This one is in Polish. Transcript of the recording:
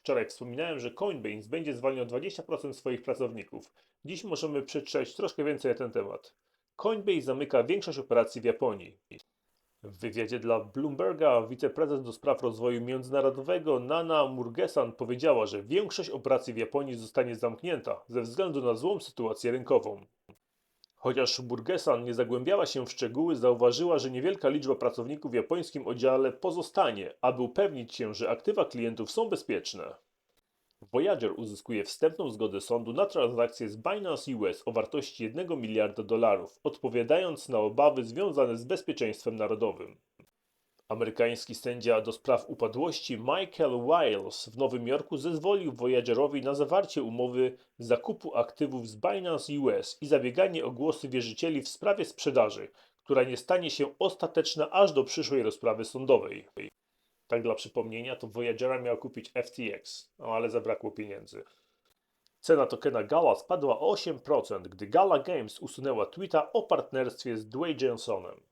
Wczoraj wspominałem, że Coinbase będzie zwalniał 20% swoich pracowników. Dziś możemy przeczytać troszkę więcej na ten temat. Coinbase zamyka większość operacji w Japonii. W wywiadzie dla Bloomberga wiceprezes do spraw rozwoju międzynarodowego Nana Murgesan powiedziała, że większość operacji w Japonii zostanie zamknięta ze względu na złą sytuację rynkową. Chociaż Burgesan nie zagłębiała się w szczegóły, zauważyła, że niewielka liczba pracowników w japońskim oddziale pozostanie, aby upewnić się, że aktywa klientów są bezpieczne. Voyager uzyskuje wstępną zgodę sądu na transakcję z Binance US o wartości 1 miliarda dolarów, odpowiadając na obawy związane z bezpieczeństwem narodowym. Amerykański sędzia do spraw upadłości Michael Wiles w Nowym Jorku zezwolił Voyagerowi na zawarcie umowy zakupu aktywów z Binance US i zabieganie o głosy wierzycieli w sprawie sprzedaży, która nie stanie się ostateczna aż do przyszłej rozprawy sądowej. Tak dla przypomnienia, to Voyagera miał kupić FTX, no ale zabrakło pieniędzy. Cena tokena Gala spadła o 8%, gdy Gala Games usunęła tweeta o partnerstwie z Dwayne Johnsonem.